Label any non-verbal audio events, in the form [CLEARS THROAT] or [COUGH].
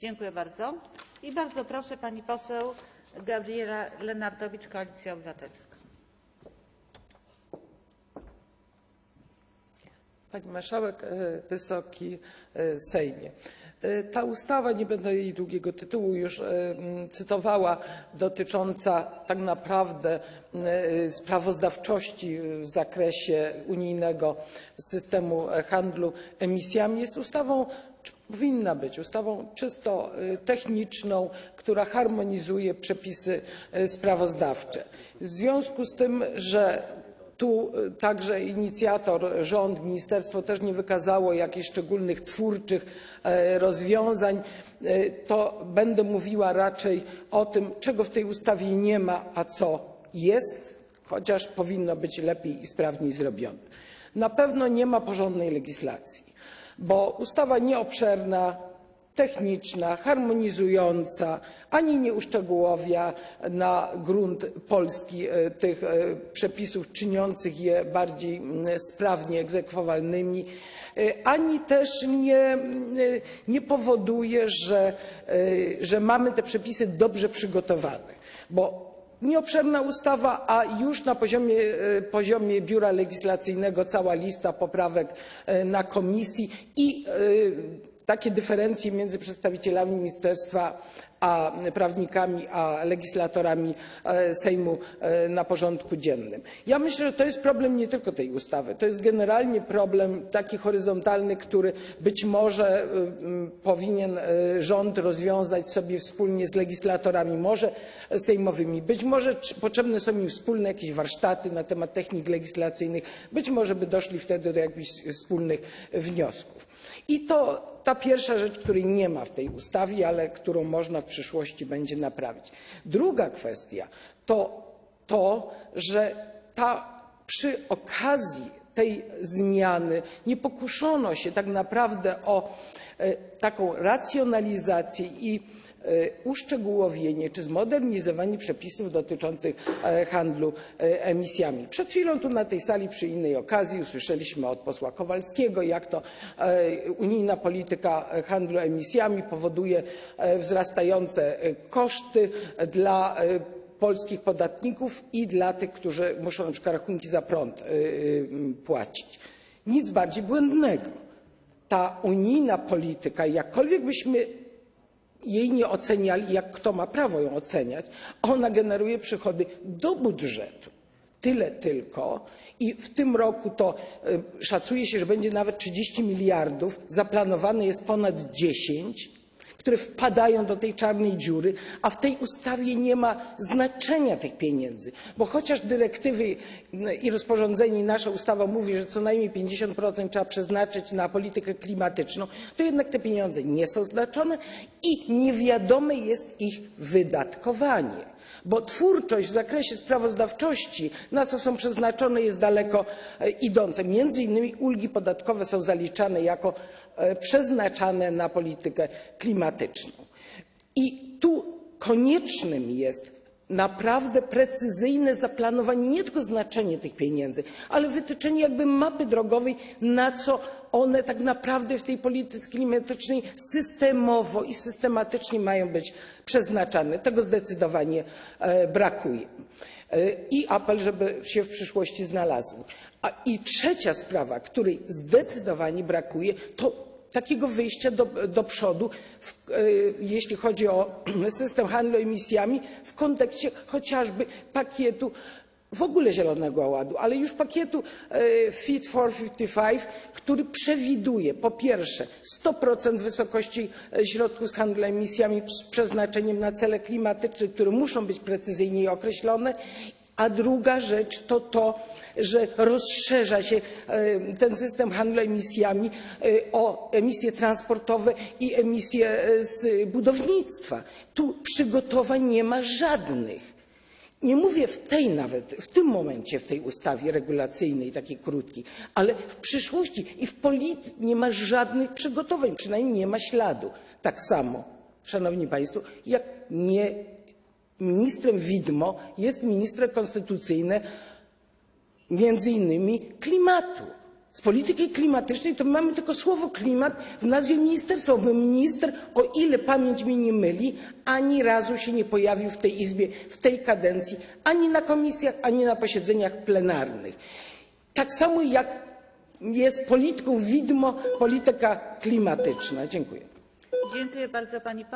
Dziękuję bardzo. I bardzo proszę pani poseł Gabriela Lenartowicz, Koalicja Obywatelska. Pani Marszałek, e, Wysoki e, Sejmie. E, Ta ustawa, nie będę jej długiego tytułu już cytowała, dotycząca tak naprawdę sprawozdawczości w zakresie unijnego systemu handlu emisjami, jest ustawą, powinna być ustawą czysto e, techniczną, która harmonizuje przepisy e, sprawozdawcze. W związku z tym, że tu y, także inicjator, rząd, ministerstwo też nie wykazało jakichś szczególnych twórczych rozwiązań, to będę mówiła raczej o tym, czego w tej ustawie nie ma, a co jest, chociaż powinno być lepiej i sprawniej zrobione. Na pewno nie ma porządnej legislacji, bo ustawa nieobszerna, techniczna, harmonizująca, ani nie uszczegółowia na grunt polski e, tych e, przepisów, czyniących je bardziej sprawnie egzekwowalnymi, e, ani też nie, nie powoduje, że, że mamy te przepisy dobrze przygotowane. Bo Nieobszerna ustawa, a już na poziomie, poziomie Biura Legislacyjnego cała lista poprawek na komisji i takie dyferencje między przedstawicielami ministerstwa a prawnikami, a legislatorami e, Sejmu e, na porządku dziennym. Ja myślę, że to jest problem nie tylko tej ustawy, to jest generalnie problem taki horyzontalny, który być może mm, powinien e, rząd rozwiązać sobie wspólnie z legislatorami, może sejmowymi. Być może potrzebne są im wspólne jakieś warsztaty na temat technik legislacyjnych, być może by doszli wtedy do jakichś wspólnych wniosków. I to ta pierwsza rzecz, której nie ma w tej ustawie, ale którą można w przyszłości będzie naprawić. Druga kwestia to to, że ta, przy okazji tej zmiany nie pokuszono się tak naprawdę o e, taką racjonalizację i uszczegółowienie czy zmodernizowanie przepisów dotyczących e, handlu e, emisjami. Przed chwilą tu na tej sali przy innej okazji usłyszeliśmy od posła Kowalskiego, jak to unijna polityka handlu emisjami powoduje wzrastające koszty dla polskich podatników i dla tych, którzy muszą na przykład rachunki za prąd płacić. Nic bardziej błędnego. Ta unijna polityka, jakkolwiek byśmy jej nie oceniali, jak kto ma prawo ją oceniać, ona generuje przychody do budżetu. Tyle tylko. I w tym roku to y, szacuje się, że będzie nawet 30 miliardów, zaplanowane jest ponad 10 które wpadają do tej czarnej dziury, a w tej ustawie nie ma znaczenia tych pieniędzy. Bo chociaż dyrektywy i rozporządzenie i nasza ustawa mówi, że co najmniej 50% trzeba przeznaczyć na politykę klimatyczną, to jednak te pieniądze nie są znaczone i niewiadome jest ich wydatkowanie bo twórczość w zakresie sprawozdawczości, na co są przeznaczone, jest daleko e, idąca. Między innymi ulgi podatkowe są zaliczane jako przeznaczane na politykę klimatyczną. I tu koniecznym jest naprawdę precyzyjne zaplanowanie, nie tylko znaczenie tych pieniędzy, ale wytyczenie jakby mapy drogowej, na co one tak naprawdę w tej polityce klimatycznej systemowo i systematycznie mają być przeznaczane. Tego zdecydowanie e, brakuje. E, I apel, żeby się w przyszłości znalazł. A I trzecia sprawa, której zdecydowanie brakuje, to takiego wyjścia do, przodu, e, jeśli chodzi o [CLEARS THROAT] system handlu emisjami, w kontekście chociażby pakietu w ogóle Zielonego Ładu, ale już pakietu e, Fit for 55, który przewiduje po pierwsze 100% wysokości e, środków z handlu emisjami z przeznaczeniem na cele klimatyczne, które muszą być precyzyjniej określone a druga rzecz to to, że rozszerza się e, ten system handlu emisjami o emisje transportowe i emisje z budownictwa. Tu przygotowań nie ma żadnych. Nie mówię w tej nawet, w tym momencie w tej ustawie regulacyjnej, takiej krótkiej, ale w przyszłości i w polityce nie ma żadnych przygotowań, przynajmniej nie ma śladu. Tak samo, Szanowni Państwo, jak nie ministrem widmo jest minister konstytucyjny między innymi klimatu. z polityki klimatycznej, to mamy tylko słowo klimat w nazwie ministerstwa, bo minister, o ile pamięć mnie nie myli, ani razu się nie pojawił w tej Izbie, w tej kadencji, ani na komisjach, ani na posiedzeniach plenarnych. Tak samo jak jest polityką widmo polityka klimatyczna. Dziękuję. Dziękuję bardzo pani